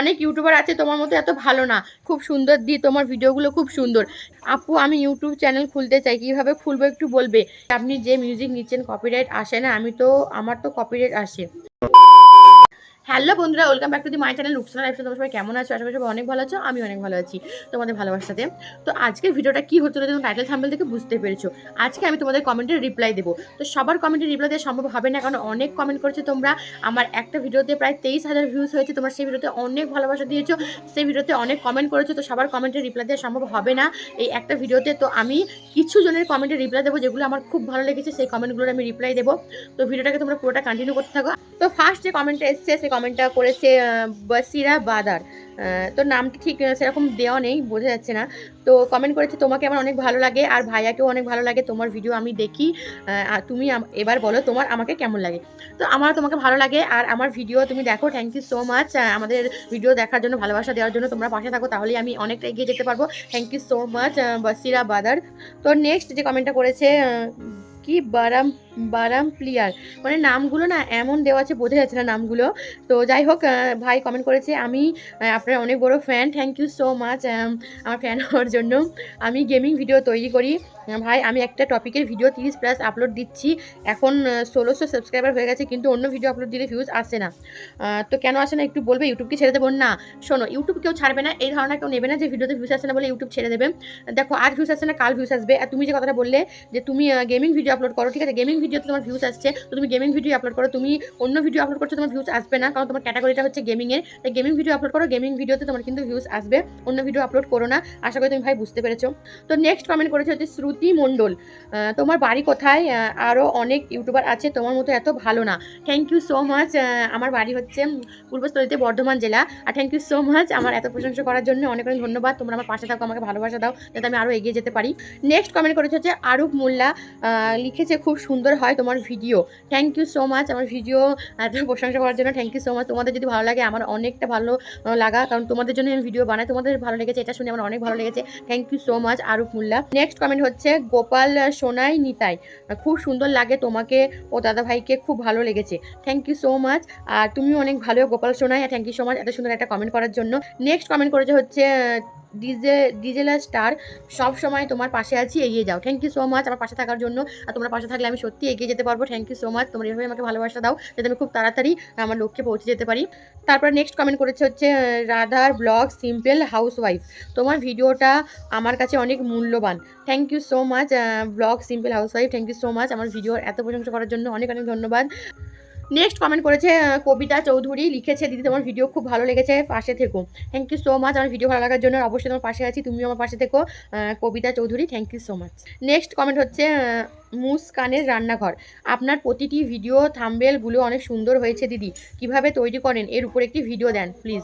অনেক ইউটিউবার আছে তোমার মতো এত ভালো না। খুব সুন্দর দি, তোমার ভিডিওগুলো খুব সুন্দর। আপু, আমি ইউটিউব চ্যানেল খুলতে চাই, কীভাবে খুলবো একটু বলবে? আপনি যে মিউজিক নিচ্ছেন কপিরাইট আসে না, আমি তো, আমার তো কপিরাইট আসে। হ্যালো বন্ধুরা, welcome back to the my channel Ruksana life তোমার সবাই কেমন আছো? আশা করি সবাই অনেক ভালো আছো আমি অনেক ভালো আছি তোমাদের ভালোবাসাতে। তো আজকের ভিডিওটা কি হতে তুমি টাইটেল থাম্বেল থেকে বুঝতে পেরেছ। আজকে আমি তোমাদের কমেন্টের রিপ্লাই দেবো। তো সবার কমেন্টের রিপ্লাই দেওয়া সম্ভব হবে না, কারণ অনেক কমেন্ট করেছ তোমরা। আমার একটা ভিডিওতে প্রায় তেইশ হাজার ভিউজ হয়েছে, তোমরা সেই ভিডিওতে অনেক ভালোবাসা দিয়েছ, সেই ভিডিওতে অনেক কমেন্ট করেছ, তো সবার কমেন্টের রিপ্লাই দেওয়া সম্ভব হবে না এই একটা ভিডিওতে। তো আমি কিছু জনের কমেন্টের রিপ্লাই দেবো, যেগুলো আমার খুব ভালো লেগেছে, সেই কমেন্টগুলোর আমি রিপ্লাই দেবো। তো ভিডিওটাকে তোমরা পুরোটা কন্টিনিউ করতে থাকো। তো ফার্স্ট যে কমেন্টটা এসছে, সেই কমেন্টটা করেছে বসিরা বাদার। তো নামটি ঠিক সেরকম দেওয়া নেই, বোঝা যাচ্ছে না। তো কমেন্ট করেছে, তোমাকে আমার অনেক ভালো লাগে আর ভাইয়াকেও অনেক ভালো লাগে। তোমার ভিডিও আমি দেখি তুমি এবার বলো তোমার আমাকে কেমন লাগে? তো আমার তোমাকে ভালো লাগে আর আমার ভিডিও তুমি দেখো থ্যাংক ইউ সো মাচ আমাদের ভিডিও দেখার জন্য, ভালোবাসা দেওয়ার জন্য তোমরা পাশে থাকো তাহলেই আমি অনেকটা এগিয়ে যেতে পারব। Thank you so much Basira brother. তো নেক্সট যে কমেন্টটা করেছে কি বারাম বারাম প্লিয়ার মানে নামগুলো না এমন দেওয়া আছে, বোঝা যাচ্ছে না নামগুলো। তো যাই হোক ভাই কমেন্ট করেছে, আমি আপনার অনেক বড় fan thank you so much আমার ফ্যান হওয়ার জন্য। আমি গেমিং ভিডিও তৈরি করি ভাই, আমি একটা টপিকের ভিডিও তিরিশ প্লাস আপলোড দিচ্ছি। এখন ষোলোশো সাবস্ক্রাইবার হয়ে গেছে, কিন্তু অন্য ভিডিও আপলোড দিলে ভিউজ আসে না। তো কেন আসে না একটু বলবে? ইউটিউবকে ছেড়ে দেবো? না। শোনো ইউটিউব কেউ ছাড়বে না, এই ধারণা কেউ নেবে না যে ভিডিওতে ভিউজ আসে না বলে ইউটিউব ছেড়ে দেবে। দেখো, আজ ভিউজ আসছে না, কাল ভিউজ আসবে। আর তুমি যে কথাটা বললে যে তুমি গেমিং ভিডিও আপলোড করো, ঠিক আছে? গেমিং ভিডিওতে তোমার ভিউজ আসছে, তো তুমি গেমিং ভিডিও আপলোড করো। তুমি অন্য ভিডিও আপলোড করছ, তোমার ভিউজ আসবে না, কারণ তোমার ক্যাটাগরিটা হচ্ছে গেমিংয়ের তাই গেমিং ভিডিও আপলোড করো গেমিং ভিডিওতে তোমার কিন্তু ভিউজ আসবে। অন্য ভিডিও আপলোড করো না। আশা করি তুমি ভাই বুঝতে পেরেছ। তো নেক্সট কমেন্ট করেছে হচ্ছে শ্রুতি মণ্ডল। তোমার বাড়ি কোথায়? আরও অনেক ইউটিউবার আছে, তোমার মতো এত ভালো না। থ্যাংক ইউ সো মাচ আমার বাড়ি হচ্ছে পূর্বস্থলীতে বর্ধমান জেলা। আর থ্যাংক ইউ সো মাচ আমার এত প্রশংসা করার জন্য অনেক অনেক ধন্যবাদ। তোমরা আমার পাশে থাকো, আমাকে ভালোবাসা দাও, যাতে আমি আরও এগিয়ে যেতে পারি। নেক্সট কমেন্ট করেছে হচ্ছে আরুপ মোল্লা। লিখেছে, খুব সুন্দর হয় তোমার video thank you so much আমার ভিডিও এত প্রশংসা করার জন্য থ্যাংক ইউ সো মাচ তোমাদের যদি ভালো লাগে আমার অনেকটা ভালো লাগা। কারণ তোমাদের জন্য আমি ভিডিও বানাই, তোমাদের ভালো লেগেছে, এটা শুনে আমার অনেক ভালো লেগেছে। Thank you so much Arup Molla. Next comment হচ্ছে গোপাল সোনাই নিতাই। খুব সুন্দর লাগে তোমাকে ও দাদা ভাইকে খুব ভালো লেগেছে। থ্যাংক ইউ সো মাচ আর তুমি অনেক ভালো, Gopal, Sonai thank you so much এত সুন্দর একটা কমেন্ট করার জন্য। নেক্সট কমেন্ট করেছে হচ্ছে ডিজে, ডিজেলা স্টার সব সময় তোমার পাশে আছি, এগিয়ে যাও। থ্যাংক ইউ সো মাচ আমার পাশে থাকার জন্য। আর তোমার পাশে থাকলে আমি সত্যি এগিয়ে যেতে পারব। থ্যাংক ইউ সো মাচ তোমরা এভাবে আমাকে ভালোবাসা দাও যাতে আমি খুব তাড়াতাড়ি আমার লক্ষ্যে পৌঁছে যেতে পারি। তারপর নেক্সট কমেন্ট করেছে হচ্ছে রাধার ব্লগ সিম্পল হাউস ওয়াইফ তোমার ভিডিওটা আমার কাছে অনেক মূল্যবান। Thank you so much blog simple house wife thank you so much আমার ভিডিওর এত প্রশংসা করার জন্য অনেক অনেক ধন্যবাদ। নেক্সট কমেন্ট করেছে কবিতা চৌধুরী, লিখেছে, দিদি, তোমার ভিডিও খুব ভালো লেগেছে, পাশে থেকো। থ্যাংক ইউ সো মাচ আমার ভিডিও ভালো লাগার জন্য অবশ্যই তোমার পাশে আছি, তুমিও আমার পাশে থেকো Kabita Chowdhury thank you so much next comment হচ্ছে মুস্কানের রান্নাঘর। আপনার প্রতিটি ভিডিও থাম্বেলগুলো অনেক সুন্দর হয়েছে, দিদি। কীভাবে তৈরি করেন? এর উপর একটি ভিডিও দেন প্লিজ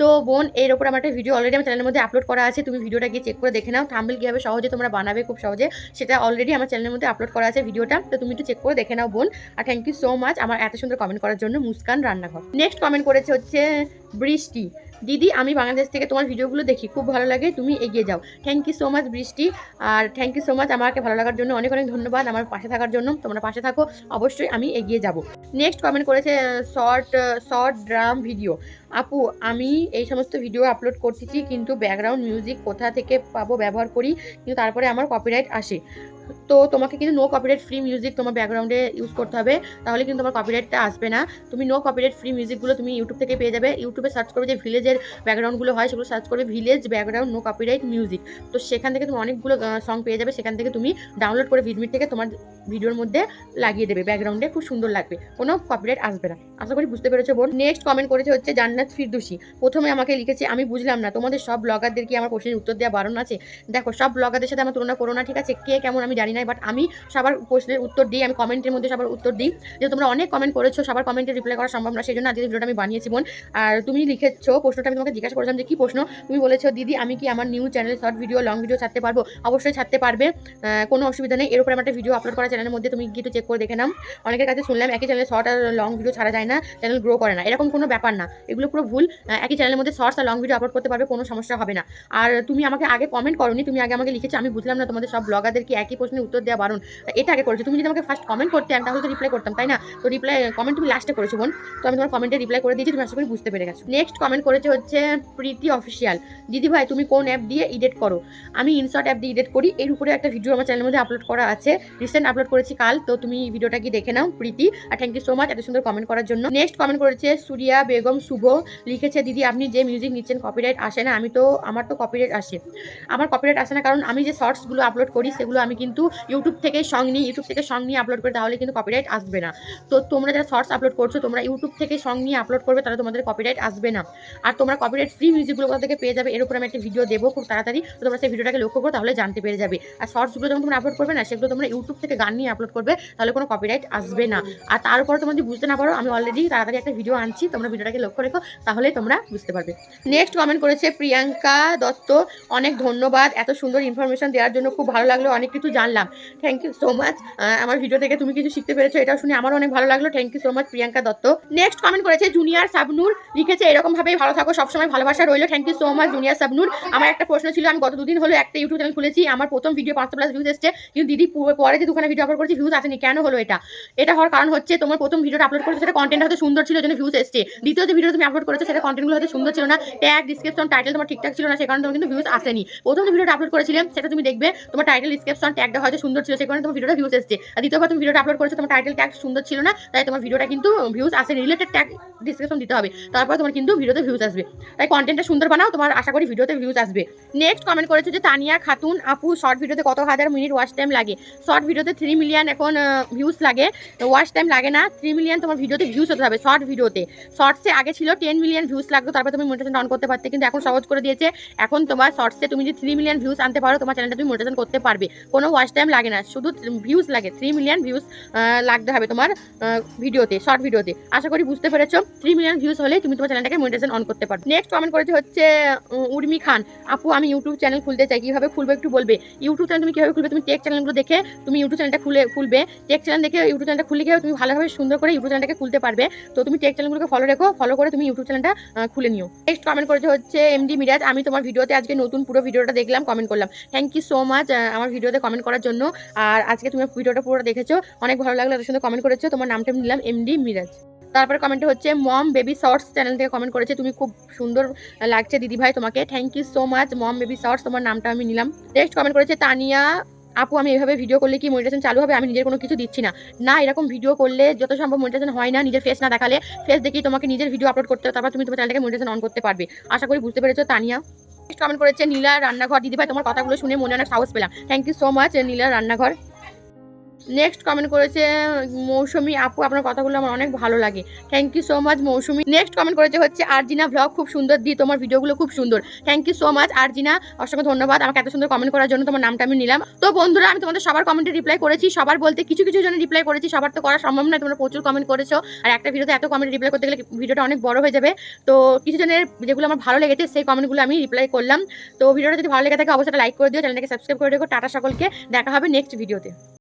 তো বোন, এর উপর আমার একটা ভিডিও অলরেডি আমার চ্যানেলের মধ্যে আপলোড করা আছে, তুমি ভিডিওটা গিয়ে চেক করে দেখে নাও। থাম্বেল কীভাবে সহজে তোমরা বানাবে খুব সহজে, সেটা অলরেডি আমার চ্যানেলের মধ্যে আপলোড করা আছে ভিডিওটা তো তুমি একটু চেক করে দেখে নাও বোন। আর থ্যাংক ইউ সো মাচ আমার এত সুন্দর কমেন্ট করার জন্য মুস্কান রান্নাঘর। নেক্সট কমেন্ট করেছে হচ্ছে বৃষ্টি। দিদি, আমি বাংলাদেশ থেকে তোমার ভিডিওগুলো দেখি, খুব ভালো লাগে, তুমি এগিয়ে যাও। Thank you so much Brishti. আর থ্যাংক ইউ সো মাচ আমাকে ভালো লাগার জন্য অনেক অনেক ধন্যবাদ, আমার পাশে থাকার জন্য, তোমরা পাশে থাকো, অবশ্যই আমি এগিয়ে যাব। নেক্সট কমেন্ট করেছে শর্ট শর্ট ড্রাম ভিডিও আপু, আমি এই সমস্ত ভিডিও আপলোড করতেছি, কিন্তু ব্যাকগ্রাউন্ড মিউজিক কোথা থেকে পাবো, ব্যবহার করি, কিন্তু তারপরে আমার কপিরাইট আসে। তো তোমাকে কিন্তু নো কপিরাইট ফ্রি মিউজিক তোমার ব্যাকগ্রাউন্ডে ইউজ করতে হবে। তাহলে কিন্তু তোমার কপিরাইটটা আসবে না। তুমি নো কপিরাইট ফ্রি মিউজিকগুলো তুমি ইউটিউব থেকে পেয়ে যাবে। ইউটিউবে সার্চ করবে যে ভিলেজের ব্যাকগ্রাউন্ডগুলো হয়, সেগুলো সার্চ করবে village background no copyright music তো সেখান থেকে তুমি অনেকগুলো সং পেয়ে যাবে। সেখান থেকে তুমি ডাউনলোড করে ভিডমিট থেকে তোমার ভিডিওর মধ্যে লাগিয়ে দেবে। ব্যাকগ্রাউন্ডে খুব সুন্দর লাগবে। কোনো কপিরাইট আসবে না। আশা করি বুঝতে পেরেছ বোন। নেক্সট কমেন্ট করেছে হচ্ছে জান্নাত ফিরদুসি। প্রথমে আমাকে লিখেছে, আমি বুঝলাম না, তোমাদের সব ব্লগারদের কি আমার প্রশ্নের উত্তর দেওয়া বারণ আছে? দেখো, সব ব্লগারদের সাথে আমার তুলনা করো না, ঠিক আছে? কে কেমন আমি জানি না। বাট আমি সবার প্রশ্নের উত্তর দিই, আমি কমেন্টের মধ্যে সবার উত্তর দিই। যে তোমরা অনেক কমেন্ট করেছ, সবার কমেন্টে রিপ্লাই করা সম্ভব না সেই জন্য আজকে ভিডিওটা আমি বানিয়েছি, বোন। আর তুমি লিখেছো, প্রশ্নটা আমি তোমাকে জিজ্ঞাসা করেছিলাম যে কী প্রশ্ন? তুমি বলেছ, দিদি, আমি কি আমার নিউ চ্যানেলে শর্ট ভিডিও লং ভিডিও ছাড়তে পারব? অবশ্যই ছাড়তে পারবে। কোনো অসুবিধা নেই। এর উপরে আমার একটা ভিডিও আপলোড করা চ্যানেলের মধ্যে তুমি একটু চেক করে দেখে নাম অনেকের কাছে শুনলাম, একই চ্যানেলে শর্ট আর লং ভিডিও ছাড়া যায় না চ্যানেল গ্রো করে না। এরকম কোনো ব্যাপার না। এগুলো পুরো ভুল। একই চ্যানেলের মধ্যে শর্টস আর লং ভিডিও আপলোড করতে পারবে, কোনো সমস্যা হবে না। আর তুমি আমাকে আগে কমেন্ট করনি, তুমি আগে আমাকে লিখেছো, আমি বুঝলাম না তোমাদের সব ব্লগারদের কি একই প্রশ্নের উত্তর দেওয়া বারণ। এটা আগে করেছ। তুমি যদি আমাকে ফার্স্ট কমেন্ট করতে আমি তাহলে তো রিপ্লাই করতাম, তাই না? তো রিপ্লাই কমেন্ট তুমি লাস্টে করেছ বোন। তো আমি তোমার কমেন্টে রিপ্লাই করে দিয়েছি, তুমি আশা করি বুঝতে পেরে গেছো। নেক্সট কমেন্ট করেছে হচ্ছে প্রীতি অফিসিয়াল দিদি ভাই, তুমি কোন অ্যাপ দিয়ে এডিট করো? আমি ইনশর্ট অ্যাপ দিয়ে এডিট করি। এর উপরে একটা ভিডিও আমার চ্যানেলের মধ্যে আপলোড করা আছে। রিসেন্ট আপলোড করেছি কাল, তো তুমি ভিডিওটা কি দেখে নাও, প্রীতি। আর থ্যাংক ইউ সো মাচ এত সুন্দর কমেন্ট করার জন্য। নেক্সট কমেন্ট করেছে সুরিয়া বেগম শুভ। লিখেছে, দিদি, আপনি যে মিউজিক নিচ্ছেন কপিরাইট আসে না। আমি তো, আমার তো কপিরাইট আসে। আমার কপিরাইট আসে না কারণ আমি যে শর্টসগুলো আপলোড করি, সেগুলো আমি কিন্তু ইউটিউব থেকে সং নিয়ে ইউটিউব থেকে সং নিয়ে আপলোড করে, তাহলে কিন্তু কপিরাইট আসবে না। তো তোমরা যারা শর্টস আপলোড করছ, তোমরা ইউটিউব থেকে সং নিয়ে আপলোড করবে, তাহলে তোমাদের কপিরাইট আসবে না। আর তোমরা কপিরাইট ফ্রি মিউজিকগুলো কোথা থেকে পেয়ে যাবে, এর উপর আমি একটা ভিডিও দেবো খুব তাড়াতাড়ি। তো তোমরা সেই ভিডিওটাকে লক্ষ্য করো, তাহলে জানতে পেরে যাবে। আর শর্টসগুলো যখন তোমরা আপলোড করবে না, সেগুলো তোমরা ইউটিউব থেকে গান নিয়ে আপলোড করবে, তাহলে কোনো কপিরাইট আসবে না। আর তার উপরে তোমরা যদি বুঝতে না পারো, আমি অলরেডি তাড়াতাড়ি একটা ভিডিও আনছি, তোমরা ভিডিওটাকে লক্ষ্য রেখো, তাহলে তোমরা বুঝতে পারবে। নেক্সট কমেন্ট করেছে প্রিয়াঙ্কা দত্ত, অনেক ধন্যবাদ, এত সুন্দর ইনফরমেশন দেওয়ার জন্য খুব ভালো লাগল, অনেক কিছু জানলাম। থ্যাংক ইউ সো মাচ আমার ভিডিও থেকে তুমি কিছু শিখতে পেরেছ এটা শুনে আমার অনেক ভালো লাগল। Thank you so much Priyanka Dutta. Next comment করেছে জুনিয়র সাবনুর লিখেছে এরকম ভাবেই ভালো থাকো, সবসময় ভালোবাসা রইল। Thank you so much junior Sabnur আমার একটা প্রশ্ন ছিল, আমি গত দুদিন হলো একটা ইউটিউব চ্যানেল খুলেছি, আমার প্রথম ভিডিও পাঁচশো প্লাস ভিউজ এসছে, কিন্তু দিদি পরে যে দুখানা ভিডিও আপলোড করেছি ভিউজ আসেনি। কেন হলো এটা? এটা হওয়ার কারণ হচ্ছে, তোমার প্রথম ভিডিওটা আপলোড করেছ, সেটা কন্টেন্ট হয়তো সুন্দর ছিল, জন্য ভিউজ এসছে। দ্বিতীয় যে ভিডিও তুমি আপলোড করেছ, সেটা কন্টেন্টগুলো হয়তো সুন্দর ছিল না। ট্যাগ ডিসক্রিপশন টাইটেল তোমার ঠিকঠাক ছিল না, সে কারণে তোমার কিন্তু ভিউজ আসেনি। প্রথম ভিডিওটা আপলোড করেছিলাম, সেটা তুমি দেখবে, তোমার টাইটেল ডিসক্রিপশন ট্যাগটা হয়তো সুন্দর ছিল সে কারণে তোমার ভিডিওটা ভিউজ এসছে। আর দ্বিতীয়বার তুমি ভিডিওটা আপলোড করেছ, তোমার টাইটেল ট্যাগ সুন্দর ছিল না, তাই তোমার ভিডিওটা কিন্তু ভিউজ আসে রিলেটেড ট্যাগ ডিসক্রিপশন দিতে হবে। তারপর তোমার কিন্তু ভিডিওতে ভিউজ আসবে। তাই কন্টেন্টটা সুন্দর বানাও, তোমার আশা করি ভিডিওতে ভিউজ আসবে। নেক্সট কমেন্ট করেছে যে, তানিয়া, খাতুন, আপু শর্ট ভিডিওতে কত হাজার মিনিট ওয়াচ টাইম লাগে? শর্ট ভিডিওতে থ্রি মিলিয়ন এখন ভিউজ লাগে। ওয়াচ টাইম লাগে না থ্রি মিলিয়ন তোমার ভিডিওতে ভিউজ হতে হবে শর্ট ভিডিওতে শর্টসে আগে ছিল টেন মিলিয়ন ভিউজ লাগতো, তারপর তুমি মোটিভেশন অন করতে পারতে, কিন্তু এখন সহজ করে দিয়েছে। এখন তোমার শর্টসে তুমি যদি থ্রি মিলিয়ন ভিউজ আনতে পারো, তোমার চ্যানেলটা তুমি মোটিভেশন করতে পারবে। কোনো ওয়াচ টাইম লাগে না, শুধু ভিউজ লাগে থ্রি মিলিয়ন ভিউজ লাগতে হবে তোমার ভিডিওতে শর্ট ভিডিওতে আশা করি বুঝতে পেরেছ থ্রি মিলিয়ন ভিউজ হলে তুমি তোমার চ্যানেলটাকে মোটিভেশন অন করতে পারো। নেক্সট কমেন্ট করেছে হচ্ছে উর্মি খান, আপু, আমি ইউটিউব চ্যানেল খুলতে চাই, কীভাবে খুলবো একটু বলবে? ইউটিউব চ্যানেল তুমি কীভাবে খুলবে? তুমি টেক চ্যানেলগুলো দেখে তুমি ইউটিউব চ্যানেলটা খুলে, খুলবে। টেক চ্যানেল দেখে ইউটিউব চ্যানেলটা খুলে গিয়ে তুমি ভালোভাবে সুন্দর করে ইউটিউব চ্যানেলটাকে খুলতে পারবে। তো তুমি টেক চ্যানেলগুলোকে ফলো রেখো ফলো করে তুমি ইউটিউব চ্যানেলটা খুলে নিও। নেক্সট কমেন্ট করেছে হচ্ছে এমডি মিরাজ আমি তোমার ভিডিওতে আজকে নতুন পুরো ভিডিওটা দেখলাম কমেন্ট করলাম। থ্যাংক ইউ সো মাচ আমার ভিডিওতে কমেন্ট করার জন্য। আর আজকে তুমি ভিডিওটা পুরো দেখেছ, অনেক ভালো লাগল এত সুন্দর কমেন্ট করেছ। তোমার নামটা নিলাম এমডি মিরাজ। তারপরে কমেন্টে হচ্ছে মম বেবি শর্টস চ্যানেল থেকে কমেন্ট করেছে, তুমি খুব সুন্দর লাগছে দিদি ভাই তোমাকে। Thank you so much mom baby shorts তোমার নামটা আমি নিলাম। নেক্সট কমেন্ট করেছে তানিয়া, আপু আমি এভাবে ভিডিও করলে কি মনিটেশন চালু হবে? আমি নিজের কোনো কিছু দিচ্ছি না। না, এরকম ভিডিও করলে যত সম্ভব মনিটেশন হয় না নিজের ফেস না দেখালে। ফেস দেখেই তোমাকে নিজের ভিডিও আপলোড করতে হবে, তারপর তুমি তোমার চ্যানেলটাকে মনিটেশন অন করতে পারবে। আশা করি বুঝতে পেরেছ তানিয়া। কমেন্ট করেছে, নীলা রান্নাঘর। দিদি ভাই তোমার কথাগুলো শুনে মনে অনেক সাহস পেলাম। Thank you so much Nila রান্নাঘর। নেক্সট কমেন্ট করেছে, মৌসুমি আপু, আপনার কথাগুলো আমার অনেক ভালো লাগে। Thank you so much Mousumi. Next comment করেছে হচ্ছে, আরজিনা ব্লগ খুব সুন্দর দি, তোমার ভিডিওগুলো খুব সুন্দর। Thank you so much Arjina. অসংখ্য ধন্যবাদ আমাকে এত সুন্দর কমেন্ট করার জন্য, তোমার নামটা আমি নিলাম। তো বন্ধুরা, আমি তোমাদের সবার কমেন্টে রিপ্লাই করেছি, সবার বলতে কিছু কিছু জনের রিপ্লাই করেছি, সবার তো করা সম্ভব নয়, তোমরা প্রচুর কমেন্ট করেছ। আর একটা ভিডিওতে এত কমেন্ট রিপ্লাই করতে গেলে ভিডিওটা অনেক বড় হয়ে যাবে। তো কিছু জনের যেগুলো আমার ভালো লেগেছে, সেই কমেন্টগুলো আমি রিপ্লাই করলাম। তো ভিডিওটা যদি ভালো লেগে থাকে, অবশ্যই লাইক করে দিও চ্যানেলটাকে সাবস্ক্রাইব করে রেখো। টাটা সকলকে, দেখা হবে নেক্সট ভিডিওতে